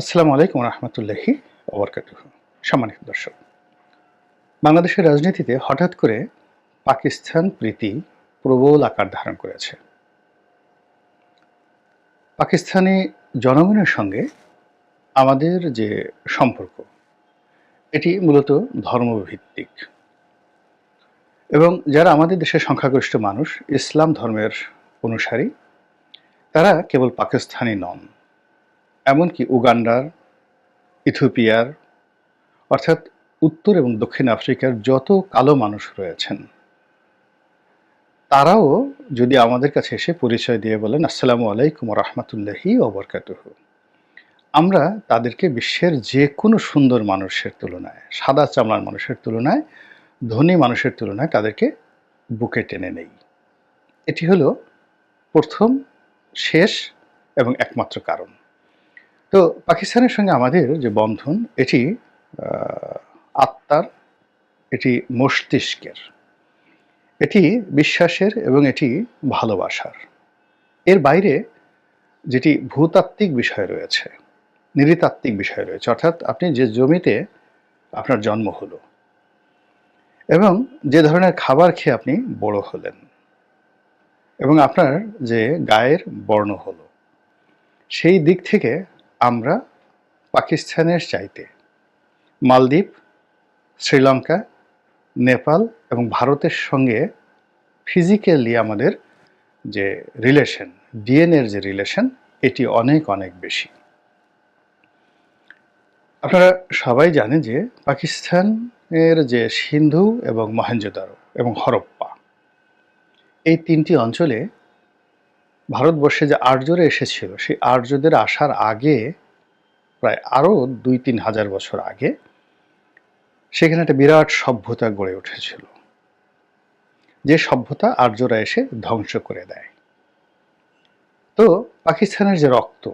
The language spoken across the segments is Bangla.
আসসালামু আলাইকুম রহমতুল্লাহি ওবরকাতুহ সম্মানিত দর্শক, বাংলাদেশের রাজনীতিতে হঠাৎ করে পাকিস্তান প্রীতি প্রবল আকার ধারণ করেছে। পাকিস্তানি জনগণের সঙ্গে আমাদের যে সম্পর্ক, এটি মূলত ধর্মভিত্তিক। এবং যারা আমাদের দেশের সংখ্যাগরিষ্ঠ মানুষ, ইসলাম ধর্মের অনুসারী, তারা কেবল পাকিস্তানি নন। এমনকি উগান্ডার, ইথিওপিয়ার, অর্থাৎ উত্তর এবং দক্ষিণ আফ্রিকার যত কালো মানুষ রয়েছেন, তারাও যদি আমাদের কাছে এসে পরিচয় দিয়ে বলেন, আসসালামু আলাইকুম রহমতুল্লাহি ওবরকাতুহ আমরা তাদেরকে বিশ্বের যে কোনো সুন্দর মানুষের তুলনায়, সাদা চামড়ার মানুষের তুলনায়, ধনী মানুষের তুলনায় তাদেরকে বুকে টেনে নেই। এটি হলো প্রথম, শেষ এবং একমাত্র কারণ। তো পাকিস্তানের সঙ্গে আমাদের যে বন্ধন, এটি আত্মার, এটি মস্তিষ্কের। এটি বিশ্বাসের এবং এটি ভালোবাসার। এর বাইরে যেটি ভূতাত্ত্বিক বিষয় রয়েছে, নৃতাত্ত্বিক বিষয় রয়েছে, অর্থাৎ আপনি যে জমিতে আপনার জন্ম হলো এবং যে ধরনের খাবার খেয়ে আপনি বড় হলেন এবং আপনার যে গায়ের বর্ণ হলো, সেই দিক থেকে আমরা পাকিস্তানের চাইতে। মালদ্বীপ, শ্রীলঙ্কা, নেপাল এবং ভারতের সঙ্গে ফিজিক্যালি আমাদের যে রিলেশন ডিএনএর যে রিলেশন এটি অনেক অনেক বেশি। আপনারা সবাই জানেন যে পাকিস্তানের যে সিন্ধু এবং মহেঞ্জোদারো এবং হরপ্পা, এই তিনটি অঞ্চলে ভারতবর্ষে যে আর্যরা এসেছিল, সেই আর্যদের আসার আগে প্রায় আরও দুই তিন হাজার বছর আগে সেখানে একটা বিরাট সভ্যতা গড়ে উঠেছিল। যে সভ্যতা আর্যরা এসে ধ্বংস করে দেয়। তো পাকিস্তানের যে রক্ত,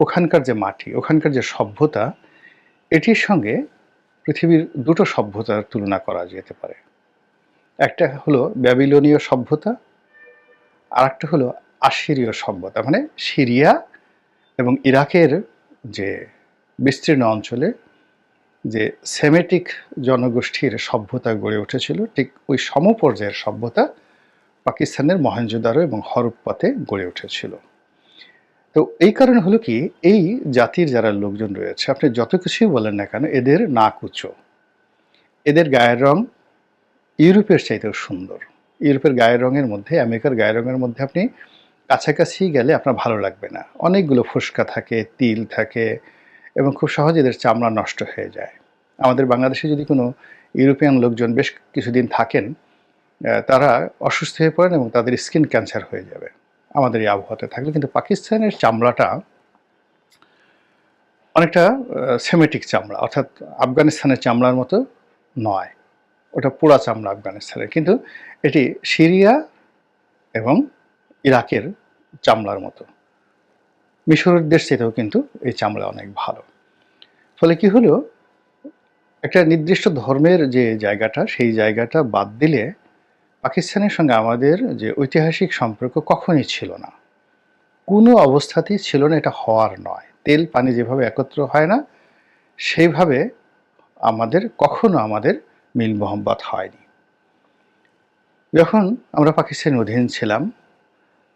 ওখানকার যে মাটি, ওখানকার যে সভ্যতা, এটির সঙ্গে পৃথিবীর দুটো সভ্যতার তুলনা করা যেতে পারে। একটা হলো ব্যাবিলনীয় সভ্যতা আর একটা হলো আশিরীয় সভ্যতা মানে সিরিয়া এবং ইরাকের যে বিস্তীর্ণ অঞ্চলে যে সেমেটিক জনগোষ্ঠীর সভ্যতা গড়ে উঠেছিল, ঠিক ওই সমপর্যায়ের সভ্যতা পাকিস্তানের মহেঞ্জোদারো এবং হরপ্পাতে গড়ে উঠেছিল। তো এই কারণে হলো কি, এই জাতির যারা লোকজন রয়েছে, আপনি যত কিছুই বলেন না কেন, এদের নাক উঁচু। এদের গায়ের রং ইউরোপের চাইতেও সুন্দর। ইউরোপের গায়ের রঙের মধ্যে, আমেরিকার গায়ের রঙের মধ্যে আপনি কাছাকাছি গেলে আপনার ভালো লাগবে না। অনেকগুলো ফুসকা থাকে, তিল থাকে এবং খুব সহজে এদের চামড়া নষ্ট হয়ে যায়। আমাদের বাংলাদেশে যদি কোনো ইউরোপিয়ান লোকজন বেশ কিছুদিন থাকেন তারা অসুস্থ হয়ে পড়েন এবং তাদের স্কিন ক্যান্সার হয়ে যাবে। আমাদের এই আবহাওয়াতে থাকলে কিন্তু পাকিস্তানের চামড়াটা অনেকটা সেমেটিক চামড়া, অর্থাৎ আফগানিস্তানের চামড়ার মতো নয়। ওটা পোড়া চামড়া আফগানিস্তানের। কিন্তু এটি সিরিয়া এবং ইরাকের চামড়ার মতো। মিশরের দেশ থেকেও কিন্তু এই চামড়া অনেক ভালো। ফলে কি হলো? একটা নির্দিষ্ট ধর্মের যে জায়গাটা, সেই জায়গাটা বাদ দিলে পাকিস্তানের সঙ্গে আমাদের যে ঐতিহাসিক সম্পর্ক কখনই ছিল না। কোনো অবস্থাতেই ছিল না, এটা হওয়ার নয়। তেল, পানি যেভাবে একত্র হয় না সেইভাবে আমাদের, কখনো আমাদের মিল মোহাম্মত হয়নি। যখন আমরা পাকিস্তানের অধীন ছিলাম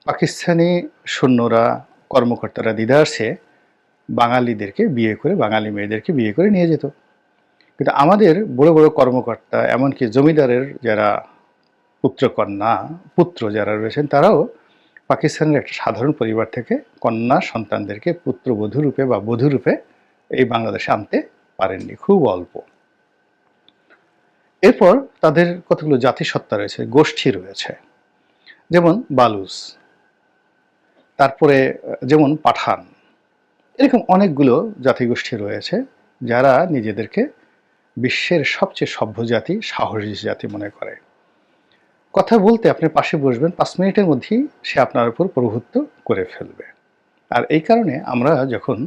পাকিস্তানি সৈন্যরা, কর্মকর্তারা দিদারসে বাঙালিদেরকে বিয়ে করে, বাঙালি মেয়েদেরকে বিয়ে করে নিয়ে যেত। কিন্তু আমাদের বড় বড় কর্মকর্তা, এমনকি জমিদারের যারা পুত্রকন্যা, পুত্র যারা রয়েছেন, তারাও পাকিস্তানের একটা সাধারণ পরিবার থেকে কন্যা সন্তানদেরকে পুত্রবধূ রূপে বা বধূ রূপে এই বাংলাদেশে আনতে পারেননি, খুব অল্প। এরপর তাদের কতগুলো জাতিসত্তা রয়েছে, গোষ্ঠী রয়েছে। যেমন বালুস তারপরে, যেমন পাঠান, এরকম অনেকগুলো জাতিগোষ্ঠী রয়েছে যারা নিজেদেরকে বিশ্বের সবচেয়ে সভ্য জাতি, সাহসী জাতি মনে করে। কথা বলতে আপনি পাশে বসবেন, পাঁচ মিনিটের মধ্যেই সে আপনার উপর প্রভুত্ব করে ফেলবে। আর এই কারণে আমরা যখন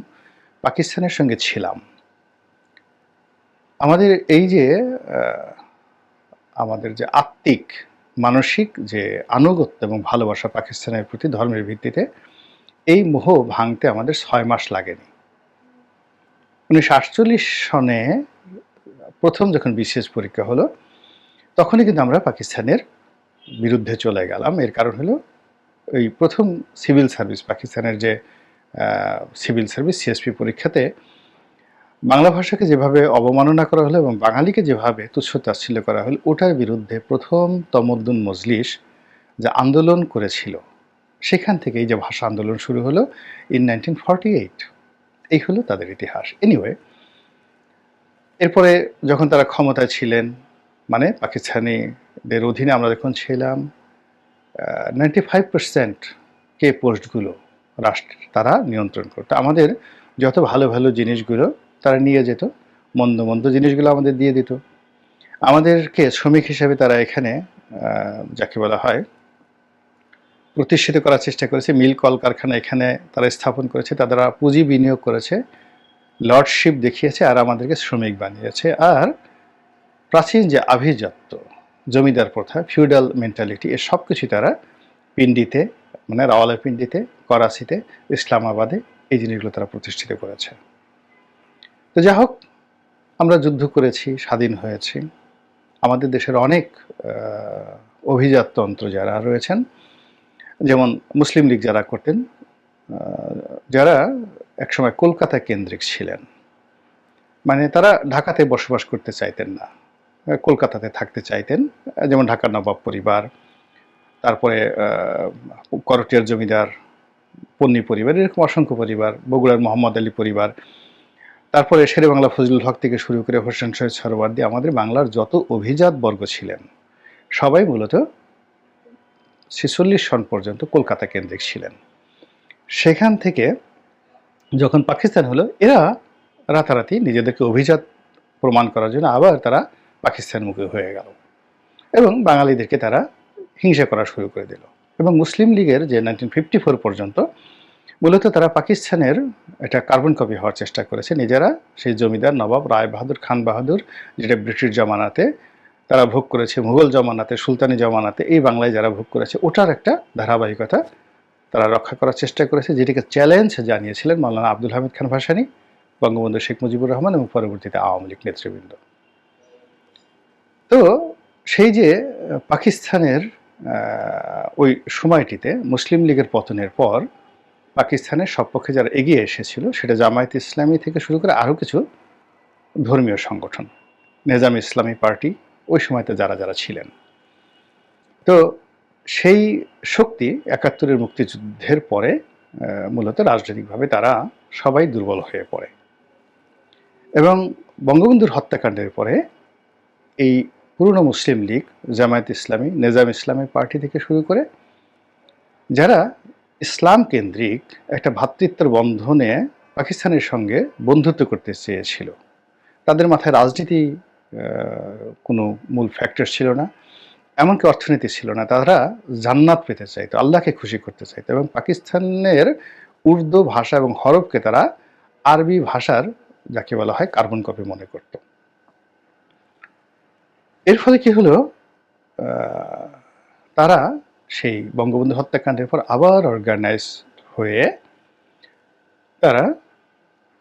পাকিস্তানের সঙ্গে ছিলাম, আমাদের এই যে আমাদের যে আত্মিক মানসিক যে আনুগত্য এবং ভালোবাসা পাকিস্তানের প্রতি ধর্মের ভিত্তিতে, এই মোহ ভাঙতে আমাদের ছয় মাস লাগেনি। উনিশশো আটচল্লিশ সনে প্রথম যখন বিশেষ পরীক্ষা হলো, তখনই কিন্তু আমরা পাকিস্তানের বিরুদ্ধে চলে গেলাম। এর কারণ হলো ওই প্রথম সিভিল সার্ভিস, পাকিস্তানের যে সিভিল সার্ভিস, সিএসপি পরীক্ষাতে বাংলা ভাষাকে যেভাবে অবমাননা করা হলো এবং বাঙালিকে যেভাবে তুচ্ছ তাচ্ছিল্য করা হলো, ওটার বিরুদ্ধে প্রথম তমদ্দুন মজলিস যে আন্দোলন করেছিল, সেখান থেকে এই যে ভাষা আন্দোলন শুরু হলো ইন নাইনটিন ফর্টি এইট এই হলো তাদের ইতিহাস। এনিওয়ে এরপরে যখন তারা ক্ষমতায় ছিলেন মানে পাকিস্তানিদের অধীনে আমরা যখন ছিলাম নাইনটি ফাইভ পার্সেন্ট কে পোস্টগুলো রাষ্ট্র, তারা নিয়ন্ত্রণ করতো। আমাদের যত ভালো ভালো জিনিসগুলো তারা নিয়ে যেত, মন্দ মন্দ জিনিসগুলো আমাদের দিয়ে দিত। আমাদেরকে শ্রমিক হিসেবে তারা এখানে যাকে বলা হয়, প্রতিষ্ঠিত করার চেষ্টা করেছে। মিল কলকারখানা এখানে তারা স্থাপন করেছে, তারা পুঁজি বিনিয়োগ করেছে লর্ডশিপ দেখিয়েছে আর আমাদেরকে শ্রমিক বানিয়েছে। আর প্রাচীন যে আভিজাত্য, জমিদার প্রথা ফিউডাল মেন্টালিটি এ সব কিছু তারা পিন্ডিতে মানে রাওয়ালাপিন্ডিতে করাচিতে, ইসলামাবাদে এই জিনিসগুলো তারা প্রতিষ্ঠিত করেছে। তো যাই হোক, আমরা যুদ্ধ করেছি, স্বাধীন হয়েছি। আমাদের দেশের অনেক অভিজাততন্ত্র যারা রয়েছেন, যেমন মুসলিম লীগ যারা করতেন যারা একসময় কলকাতা কেন্দ্রিক ছিলেন। মানে তারা ঢাকাতে বসবাস করতে চাইতেন না। কলকাতাতে থাকতে চাইতেন, যেমন ঢাকার নবাব পরিবার, তারপরে করটিয়ার জমিদার, পন্নী পরিবার, এরকম অসংখ্য পরিবার, বগুড়ার মোহাম্মদ আলী পরিবার তারপরে শেরে বাংলা ফজলুল হক থেকে শুরু করে হোসেন শহীদ সরওয়ার্দি আমাদের বাংলার যত অভিজাত বর্গ ছিলেন, সবাই মূলত ছেচল্লিশ সন পর্যন্ত কলকাতা কেন্দ্রিক ছিলেন। সেখান থেকে যখন পাকিস্তান হলো, এরা রাতারাতি নিজেদেরকে অভিজাত প্রমাণ করার জন্য আবার তারা পাকিস্তানমুখী হয়ে গেল এবং বাঙালিদেরকে তারা হিংসা করা শুরু করে দিল। এবং মুসলিম লীগের যে নাইনটিন ফিফটি ফোর পর্যন্ত মূলত তারা পাকিস্তানের একটা কার্বন কপি হওয়ার চেষ্টা করেছে। নিজেরা সেই জমিদার নবাব রায় বাহাদুর খান বাহাদুর, যেটা ব্রিটিশ জমানাতে তারা ভোগ করেছে, মুঘল জমানাতে, সুলতানি জমানাতে, এই বাংলায় যারা ভোগ করেছে, ওটার একটা ধারাবাহিকতা তারা রক্ষা করার চেষ্টা করেছে, যেটিকে চ্যালেঞ্জ জানিয়েছিলেন মাওলানা আব্দুল হামিদ খান ভাসানি, বঙ্গবন্ধু শেখ মুজিবুর রহমান এবং পরবর্তীতে আওয়ামী লীগ নেতৃবৃন্দ। তো সেই যে পাকিস্তানের ওই সময়টিতে মুসলিম লীগের পতনের পর পাকিস্তানের সপক্ষে যারা এগিয়ে এসেছিল, সেটা জামায়াত ইসলামী থেকে শুরু করে আরও কিছু ধর্মীয় সংগঠন, নিজাম ইসলামী পার্টি, ওই সময়তে যারা যারা ছিলেন। তো সেই শক্তি একাত্তরের মুক্তিযুদ্ধের পরে মূলত রাজনৈতিকভাবে তারা সবাই দুর্বল হয়ে পড়ে। এবং বঙ্গবন্ধুর হত্যাকাণ্ডের পরে এই পুরনো মুসলিম লীগ, জামায়াত ইসলামী, নেজাম ইসলামী পার্টি থেকে শুরু করে, যারা ইসলাম কেন্দ্রিক একটা ভ্রাতৃত্বের বন্ধনে পাকিস্তানের সঙ্গে বন্ধুত্ব করতে চেয়েছিল। তাদের মাথায় রাজনীতি কোনো মূল ফ্যাক্টর ছিল না, এমনকি অর্থনীতি ছিল না। তারা জান্নাত পেতে চাইতো, আল্লাহকে খুশি করতে চাইতো এবং পাকিস্তানের উর্দু ভাষা এবং হরফকে তারা আরবি ভাষার, যাকে বলা হয় কার্বন কপি মনে করত। এর ফলে কি হলো? তারা সেই বঙ্গবন্ধু হত্যাকাণ্ডের পর আবার অর্গানাইজ হয়ে তারা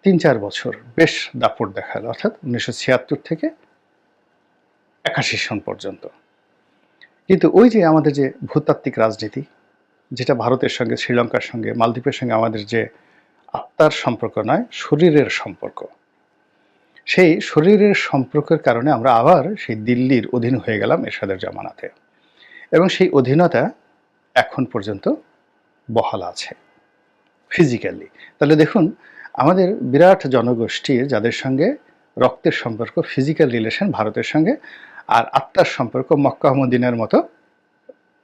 তিন চার বছর বেশ দাপট দেখাল, অর্থাৎ উনিশশো ছিয়াত্তর থেকে একাশি সন পর্যন্ত। কিন্তু ওই যে আমাদের যে ভূতাত্ত্বিক রাজনীতি, যেটা ভারতের সঙ্গে, শ্রীলঙ্কার সঙ্গে, মালদ্বীপের সঙ্গে আমাদের যে আত্মার সম্পর্ক নয়, শরীরের সম্পর্ক। সেই শরীরের সম্পর্কের কারণে আমরা আবার সেই দিল্লির অধীন হয়ে গেলাম এরশাদের জামানাতে। এবং সেই অধীনতা এখন পর্যন্ত বহাল আছে ফিজিক্যালি তাহলে দেখুন, আমাদের বিরাট জনগোষ্ঠীর যাদের সঙ্গে রক্তের সম্পর্ক ফিজিক্যাল রিলেশন ভারতের সঙ্গে, আর আত্মার সম্পর্ক মক্কা মদিনার মতো,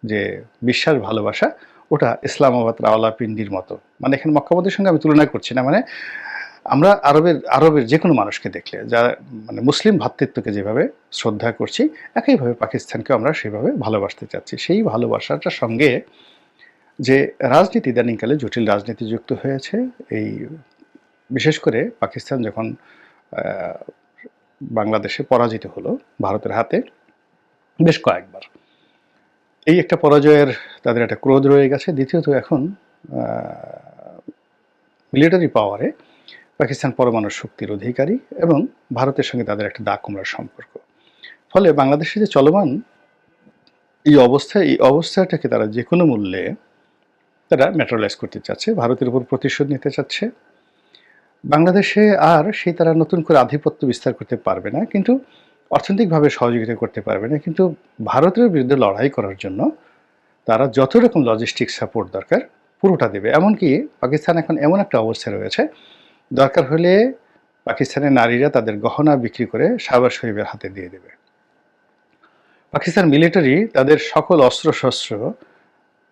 যে বিশ্বাস, ভালোবাসা, ওটা ইসলামাবাদ, রাওয়ালাপিন্ডির মতো। মানে এখানে মক্কাবাদের সঙ্গে আমি তুলনা করছি না মানে আমরা আরবের আরবের যে কোনো মানুষকে দেখলে, যা মানে মুসলিম ভ্রাতৃত্বকে যেভাবে শ্রদ্ধা করছি, একইভাবে পাকিস্তানকে আমরা সেভাবে ভালোবাসতে চাচ্ছি। সেই ভালোবাসাটার সঙ্গে যে রাজনীতি, ইদানিংকালে জটিল রাজনীতি যুক্ত হয়েছে, এই বিশেষ করে পাকিস্তান যখন বাংলাদেশে পরাজিত হলো ভারতের হাতে, বেশ কয়েকবার। এই একটা পরাজয়ের তাদের একটা ক্রোধ রয়ে গেছে। দ্বিতীয়ত এখন মিলিটারি পাওয়ারে পাকিস্তান পরমাণু শক্তির অধিকারী এবং ভারতের সঙ্গে তাদের একটা দা কুমড়ার সম্পর্ক। ফলে বাংলাদেশে যে চলমান এই অবস্থা, এই অবস্থাটাকে তারা যে কোনো মূল্যে তারা ম্যাটারালাইজ করতে চাচ্ছে, ভারতের উপর প্রতিশোধ নিতে চাচ্ছে। বাংলাদেশে আর সেই তারা নতুন করে আধিপত্য বিস্তার করতে পারবে না, কিন্তু অর্থনৈতিকভাবে সহযোগিতা করতে পারবে না। কিন্তু ভারতের বিরুদ্ধে লড়াই করার জন্য তারা যত রকম লজিস্টিক সাপোর্ট দরকার, পুরোটা দেবে। এমনকি পাকিস্তান এখন এমন একটা অবস্থায় রয়েছে দরকার হলে পাকিস্তানের নারীরা তাদের গহনা বিক্রি করে শাহবাজ শরীফের হাতে দিয়ে দেবে। পাকিস্তান মিলিটারি তাদের সকল অস্ত্রশস্ত্র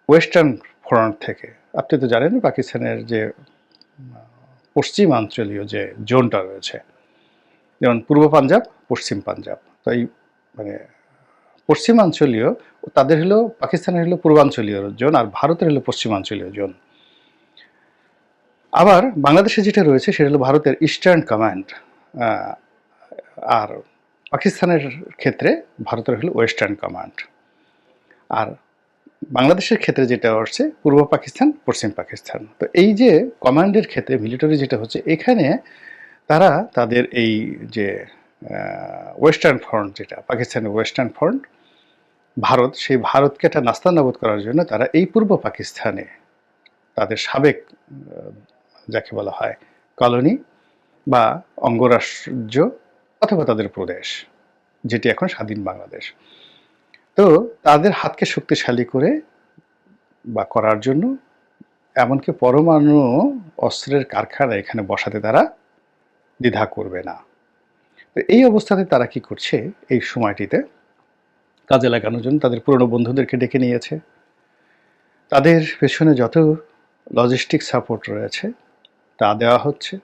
ওয়েস্টার্ন ফ্রন্ট থেকে, আপনি তো জানেন পাকিস্তানের যে পশ্চিমাঞ্চলীয় যে জোনটা রয়েছে, যেমন পূর্ব পাঞ্জাব, পশ্চিম পাঞ্জাব। তো এই মানে পশ্চিমাঞ্চলীয় তাদের হলো, পাকিস্তানের হলো পূর্বাঞ্চলীয় জোন আর ভারতের হলো পশ্চিমাঞ্চলীয় জোন। আবার বাংলাদেশে যেটা রয়েছে সেটা হলো ভারতের ইস্টার্ন কমান্ড আর পাকিস্তানের ক্ষেত্রে ভারতের হলো ওয়েস্টার্ন কমান্ড আর বাংলাদেশের ক্ষেত্রে যেটা হচ্ছে পূর্ব পাকিস্তান, পশ্চিম পাকিস্তান। তো এই যে কমান্ডের ক্ষেত্রে মিলিটারি যেটা হচ্ছে, এখানে তারা তাদের এই যে ওয়েস্টার্ন ফ্রন্ট যেটা, পাকিস্তানের ওয়েস্টার্ন ফ্রন্ট ভারত, সেই ভারতকে একটা নাস্তানাবোধ করার জন্য তারা এই পূর্ব পাকিস্তানে তাদের সাবেক যাকে বলা হয় কলোনি বা অঙ্গরাজ্য অথবা তাদের প্রদেশ, যেটি এখন স্বাধীন বাংলাদেশ। তো তাদের হাতকে শক্তিশালী করে বা করার জন্য এমনকি পরমাণু অস্ত্রের কারখানা এখানে বসাতে তারা দ্বিধা করবে না। তো এই অবস্থাতে তারা কি করছে এই সময়টিতে? কাজে লাগানোর জন্য তাদের পুরনো বন্ধুদেরকে ডেকে নিয়েছে। তাদের পেছনে যত লজিস্টিক সাপোর্ট রয়েছে তা দেওয়া হচ্ছে।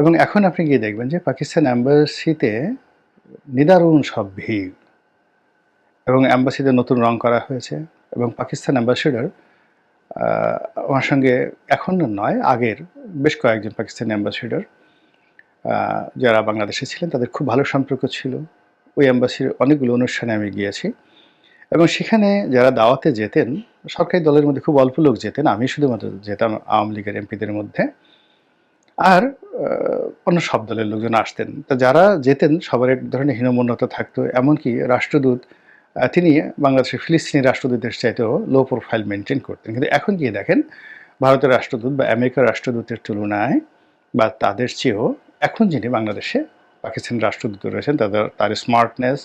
এবং এখন আপনি গিয়ে দেখবেন যে পাকিস্তান অ্যাম্বাসিতে নিদারুণ সব ভিড়। এবং অ্যাম্বাসিতে নতুন রং করা হয়েছে এবং পাকিস্তান অ্যাম্বাসেডর আমার সঙ্গে এখন নয়, আগের বেশ কয়েকজন পাকিস্তানি অ্যাম্বাসেডর যারা বাংলাদেশে ছিলেন, তাদের খুব ভালো সম্পর্ক ছিল। ওই অ্যাম্বাসির অনেকগুলো অনুষ্ঠানে আমি গিয়েছি। এবং সেখানে যারা দাওয়াতে যেতেন, সরকারি দলের মধ্যে খুব অল্প লোক যেতেন, আমি শুধুমাত্র যেতাম আওয়ামী লীগের এমপিদের মধ্যে। আর অন্য সব দলের লোকজন আসতেন। তা যারা যেতেন সবার এক ধরনের হীনমন্যতা থাকতো। এমনকি রাষ্ট্রদূত তিনি বাংলাদেশের ফিলিস্তিনি রাষ্ট্রদূতের চাইতেও লো প্রোফাইল মেনটেন করতেন। কিন্তু এখন গিয়ে দেখেন, ভারতের রাষ্ট্রদূত বা আমেরিকার রাষ্ট্রদূতের তুলনায় বা তাদের চেয়েও এখন যিনি বাংলাদেশে পাকিস্তান রাষ্ট্রদূত রয়েছেন, তাদের, তার স্মার্টনেস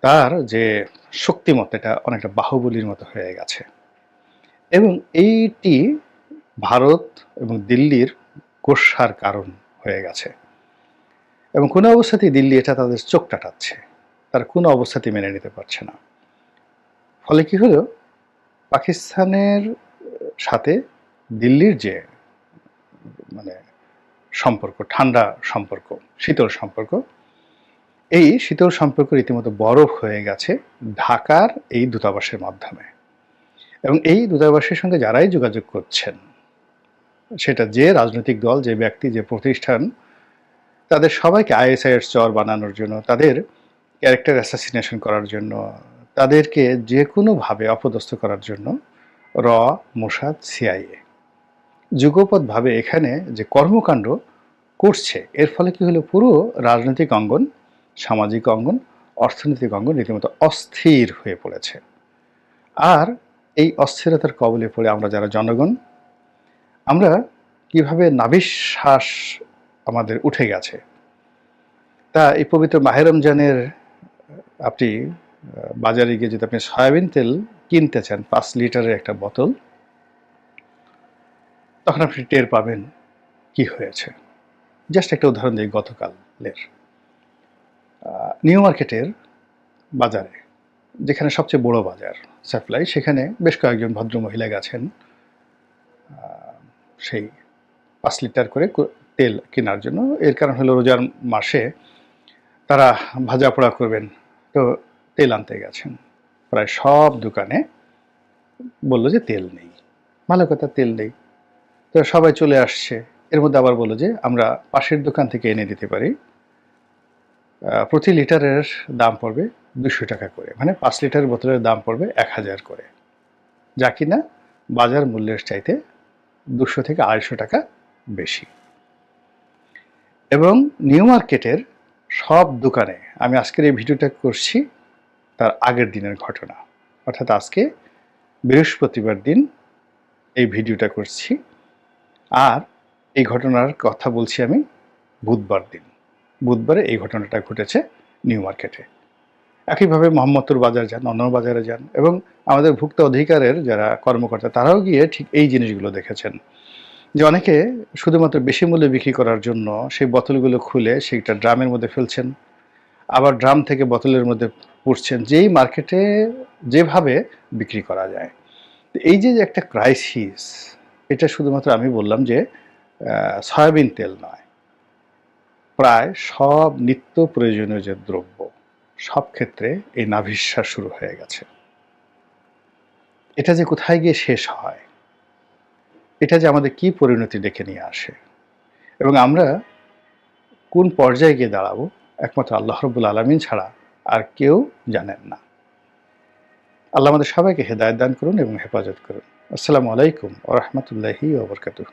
তার যে শক্তিমত্তা, এটা অনেকটা বাহুবলীর মতো হয়ে গেছে। এবং এইটি ভারত এবং দিল্লির গোসার কারণ হয়ে গেছে। এবং কোনো অবস্থাতেই দিল্লি এটা তাদের চোখ টাটাচ্ছে, তারা কোনো অবস্থাতেই মেনে নিতে পারছে না। ফলে কি হলো? পাকিস্তানের সাথে দিল্লির যে মানে সম্পর্ক, ঠান্ডা সম্পর্ক, শীতল সম্পর্ক এই শীতল সম্পর্ক রীতিমতো বরফ হয়ে গেছে ঢাকার এই দূতাবাসের মাধ্যমে। এবং এই দূতাবাসের সঙ্গে যারাই যোগাযোগ করছেন, সেটা যে রাজনৈতিক দল, যে ব্যক্তি, যে প্রতিষ্ঠান, তাদের সবাইকে আইএসআইয়ের চর বানানোর জন্য, তাদের ক্যারেক্টার অ্যাসাসিনেশন করার জন্য, তাদেরকে যে কোনোভাবে অপদস্থ করার জন্য র, মোসাদ, সিআইএ। যুগপৎভাবে এখানে যে কর্মকাণ্ড করছে, এর ফলে কি হলো? পুরো রাজনৈতিক অঙ্গন সামাজিক অঙ্গন, অর্থনৈতিক অঙ্গন রীতিমতো অস্থির হয়ে পড়েছে। আর এই অস্থিরতার কবলে পড়ে আমরা যারা জনগণ, আমরা কীভাবে নাবিশ্বাস আমাদের উঠে গেছে। তা এই পবিত্র মাহের রমজানের, আপনি, বাজারে গিয়ে যদি আপনি সয়াবিন তেল কিনতে চান, পাঁচ লিটারের একটা বোতল, তখন আপনি টের পাবেন কি হয়েছে। জাস্ট একটা উদাহরণ দিই গতকালের। নিউ মার্কেটের বাজারে, যেখানে সবচেয়ে বড় বাজার সাপ্লাই সেখানে বেশ কয়েকজন ভদ্র মহিলা গেছেন সেই পাঁচ লিটার করে তেল কেনার জন্য। এর কারণ হলো রোজার মাসে তারা ভাজা পোড়া করবেন, তো তেল আনতে গেছেন। প্রায় সব দোকানে বলল যে তেল নেই। ভালো কথা, তেল নেই। তো সবাই চলে আসছে। এর মধ্যে আবার বলল যে আমরা পাশের দোকান থেকে এনে দিতে পারি। প্রতি লিটারের দাম পড়বে দুশো টাকা করে। মানে পাঁচ লিটার বোতলের দাম পড়বে এক হাজার করে। যা কিনা বাজার মূল্যের চাইতে দুশো থেকে আড়াইশো টাকা বেশি। এবং নিউ মার্কেটের সব দোকানে আমি আজকের এই ভিডিওটা করছি তার আগের দিনের ঘটনা। অর্থাৎ আজকে বৃহস্পতিবার দিন এই ভিডিওটা করছি। আর এই ঘটনার কথা বলছি আমি বুধবার দিন। বুধবারে এই ঘটনাটা ঘটেছে নিউ মার্কেটে। একইভাবে মোহাম্মদপুর বাজার যান অন্য বাজারে যান এবং আমাদের ভুক্ত অধিকারের যারা কর্মকর্তা, তারাও গিয়ে ঠিক এই জিনিসগুলো দেখেছেন। যে অনেকে শুধুমাত্র বেশি মূল্যে বিক্রি করার জন্য সেই বোতলগুলো খুলে সেইটা ড্রামের মধ্যে ফেলছেন, আবার ড্রাম থেকে বোতলের মধ্যে পুড়ছেন, যেই মার্কেটে যেভাবে বিক্রি করা যায়। এই যে একটা ক্রাইসিস এটা শুধুমাত্র আমি বললাম যে সয়াবিন তেল নয় প্রায় সব নিত্য প্রয়োজনীয় যে দ্রব্য, সব ক্ষেত্রে এই নাভিশ্বাস শুরু হয়ে গেছে। এটা যে কোথায় গিয়ে শেষ হয়, এটা যে আমাদের কি পরিণতি ডেকে নিয়ে আসে এবং আমরা কোন পর্যায়ে গিয়ে দাঁড়াবো, একমাত্র আল্লাহ রব্বুল আলমিন ছাড়া আর কেউ জানেন না। আল্লাহ আমাদের সবাইকে হেদায়ত দান করুন এবং হেফাজত করুন। আসসালামু আলাইকুম ও রহমতুল্লাহি ওবরকাতুহ